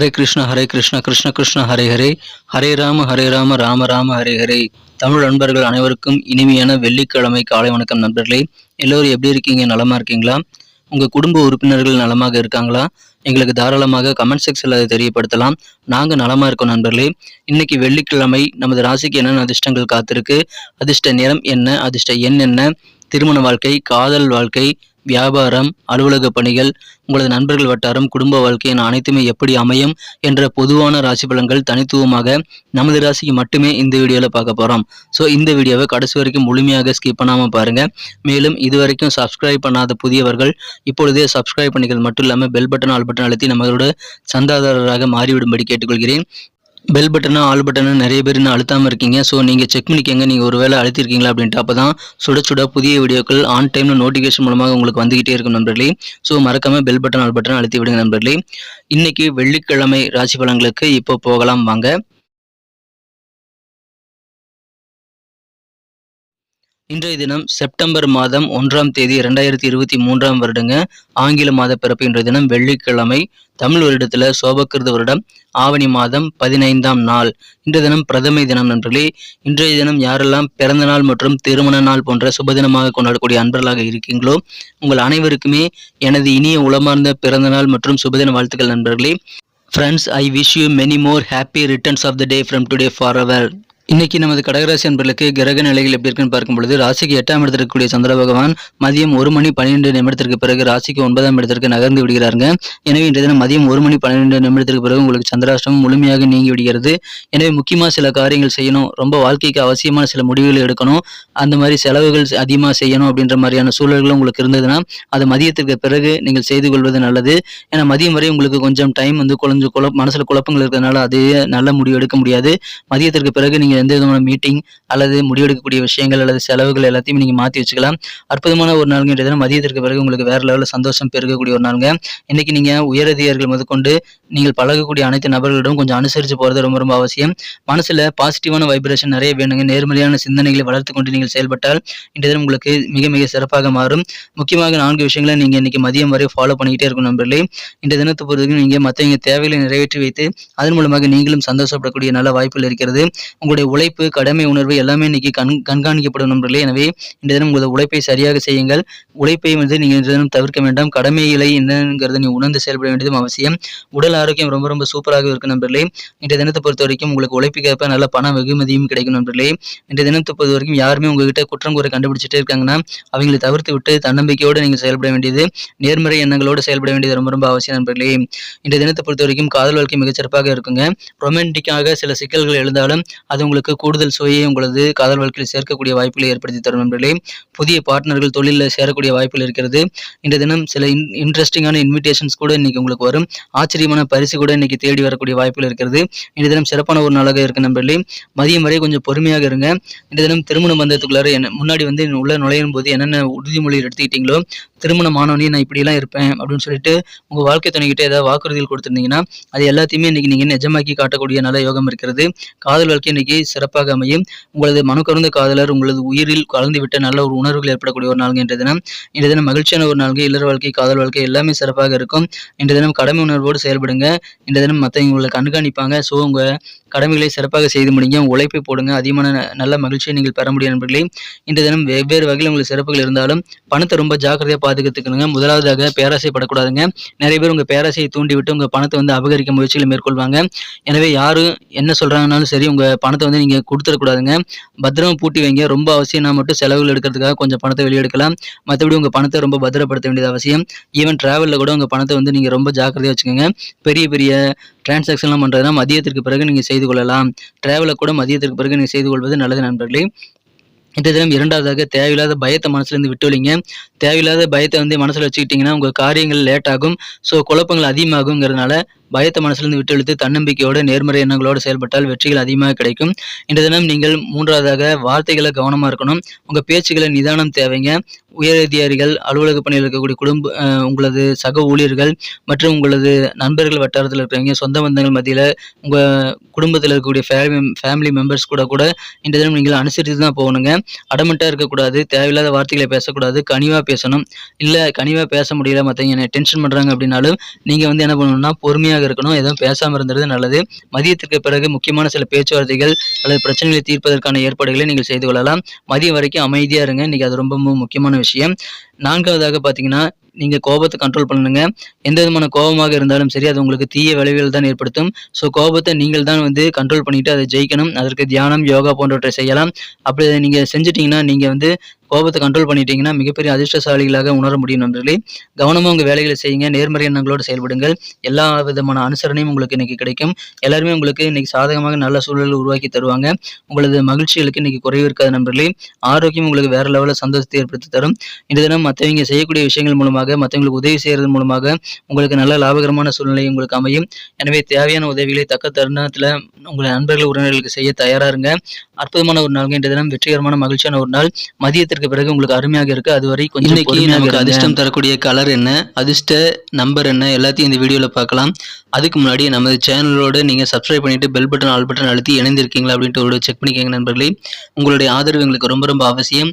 ஹரே கிருஷ்ண ஹரே கிருஷ்ண கிருஷ்ண கிருஷ்ண ஹரே ஹரே ஹரே ராம ஹரே ராம ராம ராம ஹரே ஹரே தமிழ் நண்பர்கள் அனைவருக்கும் இனிமையான வெள்ளிக்கிழமை காலை வணக்கம் நண்பர்களே. எல்லோரும் எப்படி இருக்கீங்க? நலமா இருக்கீங்களா? உங்க குடும்ப உறுப்பினர்கள் நலமாக இருக்காங்களா? எங்களுக்கு தாராளமாக கமெண்ட் செக்ஷனில் அதை தெரியப்படுத்தலாம். நாங்கள் நலமா இருக்கோம் நண்பர்களே. இன்னைக்கு வெள்ளிக்கிழமை நமது ராசிக்கு என்னென்ன அதிர்ஷ்டங்கள் காத்திருக்கு? அதிர்ஷ்ட நிறம் என்ன? அதிர்ஷ்ட எண் என்ன? திருமண வாழ்க்கை காதல் வாழ்க்கை வியாபாரம் அலுவலக பணிகள் உங்களது நண்பர்கள் வட்டாரம் குடும்ப வாழ்க்கை என அனைத்துமே எப்படி அமையும் என்ற பொதுவான ராசி பலன்கள் தனித்துவமாக நமது ராசிக்கு மட்டுமே இந்த வீடியோவில் பார்க்க போகிறோம் ஸோ இந்த வீடியோவை கடைசி வரைக்கும் முழுமையாக ஸ்கிப் பண்ணாமல் பாருங்கள் மேலும் இதுவரைக்கும் சப்ஸ்கிரைப் பண்ணாத புதியவர்கள் இப்பொழுதே சப்ஸ்கிரைப் பண்ணிகள் மட்டும் இல்லாமல் பெல் பட்டன் ஆல் பட்டன் அழுத்தி நம்மளோட சந்தாதாரராக மாறிவிடும்படி கேட்டுக்கொள்கிறேன். பெல் பட்டனா ஆல் பட்டனா நிறைய பேர் இன்னும் அழுத்தாமல் இருக்கீங்க. ஸோ நீங்கள் செக் பண்ணிக்கங்க. நீங்கள் ஒரு வேளை அழுத்திருக்கீங்களா அப்படின்ட்டு அப்போ தான் சுட சுட புதிய வீடியோக்கள் ஆன் டைமில் நோட்டிஃபிகேஷன் மூலமாக உங்களுக்கு வந்துகிட்டே இருக்கும் நண்பர்களே. ஸோ மறக்காமல் பெல் பட்டன் ஆல் பட்டன் அழுத்தி விடுங்க நண்பர்களே. இன்னைக்கு வெள்ளிக்கிழமை ராசி பலன்களுக்கு இப்போ போகலாம் வாங்க. இன்றைய தினம் செப்டம்பர் மாதம் ஒன்றாம் தேதி இரண்டாயிரத்தி இருபத்தி மூன்றாம் வருடங்க. ஆங்கில மாத பிறப்பு இன்றைய தினம் வெள்ளிக்கிழமை தமிழ் வருடத்தில் சோபக்கிருத வருடம் ஆவணி மாதம் பதினைந்தாம் நாள். இன்றைய தினம் பிரதமை தினம் நண்பர்களே. இன்றைய தினம் யாரெல்லாம் பிறந்த நாள் மற்றும் திருமண நாள் போன்ற சுபதினமாக கொண்டாடக்கூடிய அன்பர்களாக இருக்கீங்களோ உங்கள் அனைவருக்குமே எனது இனிய உளமார்ந்த பிறந்த நாள் மற்றும் சுபதின வாழ்த்துக்கள் நண்பர்களே. Friends I wish you many more happy returns of the day from today for our இன்னைக்கு நமது கடகராசி அன்பர்களுக்கு கிரக நிலைகள் எப்படி இருக்குன்னு பார்க்கும் பொழுது ராசிக்கு எட்டாம் இடத்திற்கு இருக்கக்கூடிய சந்திர பகவான் மதியம் ஒரு மணி பன்னிரெண்டு நிமிடத்திற்கு பிறகு ராசிக்கு ஒன்பதாம் இடத்திற்கு நகர்ந்து விடுகிறாருங்க. எனவே இன்றைய தினம் மதியம் ஒரு மணி பன்னிரெண்டு நிமிடத்திற்கு பிறகு உங்களுக்கு சந்திராஷ்டமம் முழுமையாக நீங்கி விடுகிறது. எனவே முக்கியமாக சில காரியங்கள் செய்யணும் ரொம்ப வாழ்க்கைக்கு அவசியமான சில முடிவுகள் எடுக்கணும் அந்த மாதிரி செலவுகள் அதிகமாக செய்யணும் அப்படின்ற மாதிரியான சூழல்களும் உங்களுக்கு இருந்ததுன்னா அது மதியத்திற்கு பிறகு நீங்கள் செய்து கொள்வது நல்லது. ஏன்னா மதியம் வரை உங்களுக்கு கொஞ்சம் டைம் வந்து குழஞ்சு குழப்ப மனசில் குழப்பங்கள் இருக்கிறதுனால அதே நல்ல முடிவு எடுக்க முடியாது. மதியத்திற்கு பிறகு நீங்கள் எந்த விதமான மீட்டிங் அல்லது முடிவெடுக்கக்கூடிய விஷயங்கள் அல்லது செலவுகள் எல்லாத்தையும் நீங்கள் மாற்றி வச்சுக்கலாம். அற்புதமான ஒரு நாளுங்க இன்றைய தினம். மதியத்திற்கு பிறகு உங்களுக்கு வேற லெவலில் சந்தோஷம் பெருகக்கூடிய ஒரு நாளுங்க. இன்னைக்கு நீங்கள் உயரதிகாரிகள் முதற்கொண்டு நீங்கள் பழகக்கூடிய அனைத்து நபர்களிடம் கொஞ்சம் அனுசரித்து போகிறது ரொம்ப ரொம்ப அவசியம். மனசில் பாசிட்டிவான வைப்ரேஷன் நிறைய வேணுங்க. நேர்மறையான சிந்தனைகளை வளர்த்து கொண்டு நீங்கள் செயல்பட்டால் இன்றைய தினம் உங்களுக்கு மிக மிக சிறப்பாக மாறும். முக்கியமாக நான்கு விஷயங்களை நீங்கள் இன்னைக்கு மதியம் வரை ஃபாலோ பண்ணிக்கிட்டே இருக்கும் நண்பர்களே. இந்த தினத்தை பொறுத்தவரைக்கும் நீங்கள் மற்றவங்க தேவைகளை நிறைவேற்றி வைத்து அதன் மூலமாக நீங்களும் சந்தோஷப்படக்கூடிய நல்ல வாய்ப்புகள் இருக்கிறது. உங்களுடைய உழைப்பு கடமை உணர்வு எல்லாமே இன்னைக்கு கண் கண்காணிக்கப்படும் நண்பர்களே. எனவே இன்றைய தினம் உங்களது உழைப்பை சரியாக செய்யுங்கள். உழைப்பை வந்து நீங்கள் இந்த தினம் தவிர்க்க வேண்டாம். கடமைகளை என்னங்கிறத நீ உணர்ந்து செயல்பட வேண்டியதும் அவசியம். உடல் ஆரோக்கியம் ரொம்ப ரொம்ப சூப்பராக இருக்கும் நண்பர்களே. இன்றைய தினத்தை பொறுத்த வரைக்கும் உங்களுக்கு உழைப்புக்கேற்ப நல்ல பண வெகுமதியும் கிடைக்கும் நண்பர்களே. இன்றைய தினத்தை பொறுத்த வரைக்கும் யாருமே உங்ககிட்ட குற்றம் குறை கண்டுபிடிச்சிட்டே இருக்காங்கன்னா அவங்களை தவிர்த்து விட்டு தன்னம்பிக்கையோடு நீங்கள் செயல்பட வேண்டியது நேர்மறை எண்ணங்களோடு செயல்பட வேண்டியது ரொம்ப ரொம்ப அவசியம் நண்பர்களே. இன்றைய தினத்தை பொறுத்த வரைக்கும் காதல் வாழ்க்கை மிகச்சிறப்பாக இருக்குங்க. ரொமான்டிக்காக சில சிக்கல்கள் எழுந்தாலும் அது உங்களுக்கு கூடுதல் சுவையை உங்களது காதல் வாழ்க்கையில் சேர்க்கக்கூடிய வாய்ப்புகளை ஏற்படுத்தி தரும் நண்பர்களே. புதிய பார்ட்னர்கள் தொழிலில் சேரக்கூடிய வாய்ப்புகள் இருக்கிறது. இந்த தினம் சில இன் இன்ட்ரெஸ்டிங்கான இன்விடேஷன்ஸ் கூட இன்னைக்கு உங்களுக்கு வரும். ஆச்சரியமான பரிசு கூட இன்னைக்கு தேடி வரக்கூடிய வாய்ப்புகள் இருக்கிறது. இந்த தினம் சிறப்பான ஒரு நாளாக இருக்கு நண்பர்களே. மதியம் வரை கொஞ்சம் பொறுமையாக இருங்க. இந்த தினம் திருமண பந்தத்துக்குள்ளார என்ன முன்னாடி வந்து உள்ள நுழையும் போது என்னென்ன உறுதிமொழி எடுத்துக்கிட்டீங்களோ திருமணம் ஆனோடனே நான் இப்படிலாம் இருப்பேன் அப்படின்னு சொல்லிட்டு உங்கள் வாழ்க்கை துணைக்கிட்ட ஏதாவது வாக்குறுதிகள் கொடுத்துருந்தீங்கன்னா அது எல்லாத்தையுமே இன்னைக்கு நீங்கள் நிஜமாக்கி காட்டக்கூடிய நல்ல யோகம் இருக்கிறது. காதல் வாழ்க்கை இன்னைக்கு சிறப்பாக அமையும். உங்களது மனு கருந்த காதலர் உங்களது உயிரில் கலந்து விட்ட நல்ல ஒரு உணர்வுகள் ஏற்படக்கூடிய ஒரு நாள் இன்றைய தினம். இன்றைய தினம் மகிழ்ச்சியான ஒரு நாள்கள் இல்லற வாழ்க்கை காதல் வாழ்க்கை எல்லாமே சிறப்பாக இருக்கும். இன்றைய தினம் கடமை உணர்வோடு செயல்படுங்க. இன்றைய தினம் மற்றவங்க உங்களை கண்காணிப்பாங்க. ஸோ உங்கள் கடமைகளை சிறப்பாக செய்து முடிங்க. உழைப்பை போடுங்க. அதிகமான நல்ல மகிழ்ச்சியை நீங்கள் பெற முடியும் நண்பர்களே. இன்றைய தினம் வெவ்வேறு வகையில் உங்களுக்கு சிறப்புகள் இருந்தாலும் பணத்தை ரொம்ப ஜாக்கிரதையாக பாதுகாத்துக்கணுங்க. முதலாவதாக பேராசைப்படக்கூடாதுங்க. நிறைய பேர் உங்கள் பேராசையை தூண்டி விட்டு உங்கள் பணத்தை வந்து அபகரிக்க முயற்சிகளை மேற்கொள்வாங்க. எனவே யாரும் என்ன சொல்கிறாங்கனாலும் சரி உங்கள் பணத்தை வந்து நீங்கள் கொடுத்துடக்கூடாதுங்க. பத்திரமா பூட்டி வைங்க. ரொம்ப அவசியம்னா மட்டும் செலவுகள் எடுக்கிறதுக்காக கொஞ்சம் பணத்தை வெளியே எடுக்கலாம். மற்றபடி உங்கள் பணத்தை ரொம்ப பத்திரப்படுத்த வேண்டியது அவசியம். ஈவன் ட்ராவலில் கூட உங்கள் பணத்தை வந்து நீங்கள் ரொம்ப ஜாக்கிரதையாக வச்சுக்கோங்க. பெரிய பெரிய டிரான்சாக்ஷன்லாம் பண்ணுறதுனா மதியத்திற்கு பிறகு நீங்கள் செய்து கொள்ளலாம். ட்ராவலை கூட மதியத்திற்கு பிறகு நீங்கள் செய்து கொள்வது நல்லது நண்பர்களே. இன்றைய தினம் இரண்டாவதாக தேவையில்லாத பயத்தை மனசுலேருந்து விட்டு வைங்க தேவையில்லாத பயத்தை வந்து மனசில் வச்சுக்கிட்டிங்கன்னா உங்கள் காரியங்கள் லேட் ஆகும். ஸோ குழப்பங்கள் அதிகமாகுங்கிறதுனால பயத்தை மனசுலேருந்து விட்டெழுத்து தன்னம்பிக்கையோடு நேர்மறை எண்ணங்களோடு செயல்பட்டால் வெற்றிகள் அதிகமாக கிடைக்கும். இன்றைய தினம் நீங்கள் மூன்றாவதாக வார்த்தைகளை கவனமாக இருக்கணும். உங்கள் பேச்சுகளை நிதானம் தேவைங்க. உயரதிகாரிகள் அலுவலக பணியில் இருக்கக்கூடிய குடும்ப உங்களது சக ஊழியர்கள் மற்றும் உங்களது நண்பர்கள் வட்டாரத்தில் இருக்கிறவங்க சொந்த பந்தங்கள் மத்தியில் உங்கள் குடும்பத்தில் இருக்கக்கூடிய ஃபேமிலி ஃபேமிலி மெம்பர்ஸ் கூட கூட இந்த தினம் நீங்கள் அனுசரித்து தான் போகணுங்க. அடமெண்ட்டாக இருக்கக்கூடாது. தேவையில்லாத வார்த்தைகளை பேசக்கூடாது. கனிவாக பேசணும். இல்லை கனிவாக பேச முடியல மற்றவங்க என்ன டென்ஷன் பண்ணுறாங்க அப்படின்னாலும் நீங்கள் வந்து என்ன பண்ணணும்னா பொறுமையாக அமைதியாக இருக்கணும். எதுவும் பேசாமல் இருந்தது நல்லது. மதியத்திற்கு பிறகு முக்கியமான சில பேச்சுவார்த்தைகள் அல்லது பிரச்சனைகளை தீர்ப்பதற்கான ஏற்பாடுகளை நீங்கள் செய்து கொள்ளலாம். மதியம் வரைக்கும் அமைதியாக இருங்க. இன்னைக்கு அது ரொம்ப முக்கியமான விஷயம். நான்காவதாக பார்த்தீங்கன்னா நீங்க கோபத்தை கண்ட்ரோல் பண்ணுங்க. எந்த விதமான கோபமாக இருந்தாலும் சரி அது உங்களுக்கு தீய விளைவுகள் தான் ஏற்படுத்தும். ஸோ கோபத்தை நீங்கள் தான் வந்து கண்ட்ரோல் பண்ணிட்டு அதை ஜெயிக்கணும். அதற்கு தியானம் யோகா போன்றவற்றை செய்யலாம். அப்படி அதை நீங்கள் செஞ்சிட்டிங்கன்னா நீங்கள் வந்து கோபத்தை கண்ட்ரோல் பண்ணிட்டீங்கன்னா மிகப்பெரிய அதிர்ஷ்டசாலிகளாக உணர முடியும் நண்பர்களே. கவனமாக உங்கள் வேலைகளை செய்யுங்க. நேர்மறை எண்ணங்களோடு செயல்படுங்கள். எல்லா விதமான அனுசரணையும் உங்களுக்கு இன்னைக்கு கிடைக்கும். எல்லாருமே உங்களுக்கு இன்னைக்கு சாதகமாக நல்ல சூழல் உருவாக்கி தருவாங்க. உங்களது மகிழ்ச்சிகளுக்கு இன்னைக்கு குறைவு இருக்காது நண்பர்களே. ஆரோக்கியம் உங்களுக்கு வேற லெவலில் சந்தோஷத்தை ஏற்படுத்தி தரும். இந்த தினம் மற்றவங்க செய்யக்கூடிய விஷயங்கள் மூலமாக மற்றவங்களுக்கு உதவி செய்யறது மூலமாக உங்களுக்கு நல்ல லாபகரமான சூழ்நிலை உங்களுக்கு அமையும். எனவே தேவையான உதவிகளை தக்க தருணத்தில் உங்கள் நண்பர்கள் உறவினர்களுக்கு செய்ய தயாரா இருங்க அற்புதமான ஒரு நாள் இன்றைய தினம் வெற்றிகரமான மகிழ்ச்சியான ஒரு நாள். மதியத்திற்கு பிறகு உங்களுக்கு அருமையாக இருக்கு. அதுவரை கொஞ்சம் இன்னைக்கு நமக்கு. அதிர்ஷ்டம் தரக்கூடிய கலர் என்ன? அதிர்ஷ்ட நம்பர் என்ன? எல்லாத்தையும் இந்த வீடியோவில் பார்க்கலாம். அதுக்கு முன்னாடி நமது சேனலோட நீங்கள் சப்ஸ்கிரைப் பண்ணிட்டு பெல் பட்டன் ஆல் பட்டன் அழுத்தி இணைந்திருக்கீங்களா அப்படின்ட்டு ஒரு செக் பண்ணிக்கோங்க நண்பர்களே. உங்களுடைய ஆதரவு எங்களுக்கு ரொம்ப ரொம்ப அவசியம்.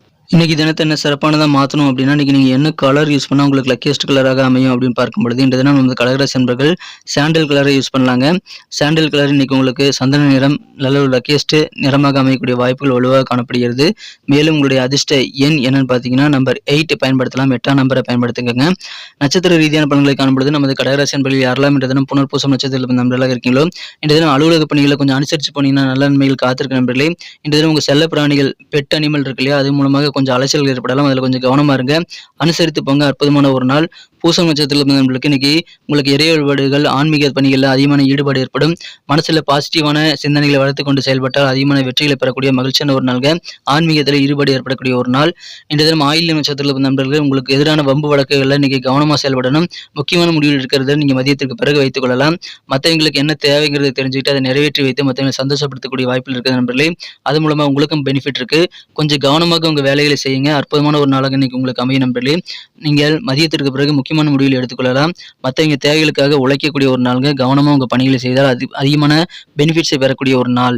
இன்றைக்கி தினத்தை என்ன சிறப்பானதாக மாற்றணும் அப்படின்னா இன்னைக்கு நீங்கள் என்ன கலர் யூஸ் பண்ணால் உங்களுக்கு லக்கியஸ்ட் கலராக அமையும் அப்படின்னு பார்க்கும்பொழுது இந்த தினம் வந்து கலகராசி நண்பர்கள் சாண்டில் கலரை யூஸ் பண்ணலாங்க. சாண்டில் கலர் இன்னைக்கு உங்களுக்கு சந்தன நிறம் நல்ல ஒரு லக்கியஸ்ட் நிறமாக அமையக்கூடிய வாய்ப்புகள் வலுவாக காணப்படுகிறது. மேலும் உங்களுடைய அதிர்ஷ்ட எண் என்னன்னு பார்த்தீங்கன்னா நம்பர் எயிட் பயன்படுத்தலாம் எட்டாம் நம்பரை பயன்படுத்துங்க நட்சத்திர ரீதியான பலன்களை காணும்பொழுது நமது கடகராசி நண்பர்கள் யாரெல்லாம் இன்றைய தினம் புனர்பூசம் நட்சத்திரத்தில் நண்பர்களாக இருக்கீங்களோ இன்றைய தினம் அலுவலக பணிகளை கொஞ்சம் அனுசரித்து போனீங்கன்னா நல்ல நன்மைகள் காத்திருக்க நண்பர்களே. இன்றைய தினம் உங்கள் செல்ல பிராணிகள் பெட் அனிமல் இருக்கு இல்லையா அது மூலமாக கொஞ்சம் அலைச்சல் ஏற்படலாம். அதில் கொஞ்சம் கவனமா இருங்க. அனுசரித்து போங்க. அற்புதமான ஒரு நாள். பூசம் நட்சத்திரத்தில் பிறந்தவங்களுக்கு இன்னைக்கு உங்களுக்கு இறை வழிபாடுகள் ஆன்மீக பணிகளில் அதிகமான ஈடுபாடு ஏற்படும். மனசில் பாசிட்டிவான சிந்தனைகளை வளர்த்து கொண்டு செயல்பட்டால் அதிகமான வெற்றிகளை பெறக்கூடிய மகிழ்ச்சியான ஒரு நாள்கள் ஆன்மீகத்தில் ஈடுபாடு ஏற்படக்கூடிய ஒரு நாள். இன்றைய தினம் ஆயில் நட்சத்திரத்தில் பிறந்த நண்பர்கள் உங்களுக்கு எதிரான வம்பு வழக்குகளில் இன்னைக்கு கவனமா செயல்படணும். முக்கியமான முடிவுகள் இருக்கிறத நீங்க மதியத்திற்கு பிறகு வைத்துக் கொள்ளலாம். மற்றவங்களுக்கு என்ன தேவைங்கிறத தெரிஞ்சுக்கிட்டு அதை நிறைவேற்றி வைத்து மற்றவங்களை சந்தோஷப்படுத்தக்கூடிய வாய்ப்புகள் இருக்கிற நண்பர்களே. அது மூலமா உங்களுக்கும் பெனிஃபிட் இருக்கு. கொஞ்சம் கவனமாக உங்க வேலைகளை செய்யுங்க. அற்புதமான ஒரு நாளாக இன்னைக்கு உங்களுக்கு அமையும் நண்பர்களே. நீங்கள் மதியத்திற்கு பிறகு முக்கிய முக்கியமான முடிவுகள் எடுத்துக்கொள்ளலாம். மற்றவங்க தேவைகளுக்காக உழைக்கக்கூடிய ஒரு நாளுங்க. கவனமாக உங்கள் பணிகளை செய்தால் அது அதிகமான பெனிஃபிட்ஸை பெறக்கூடிய ஒரு நாள்.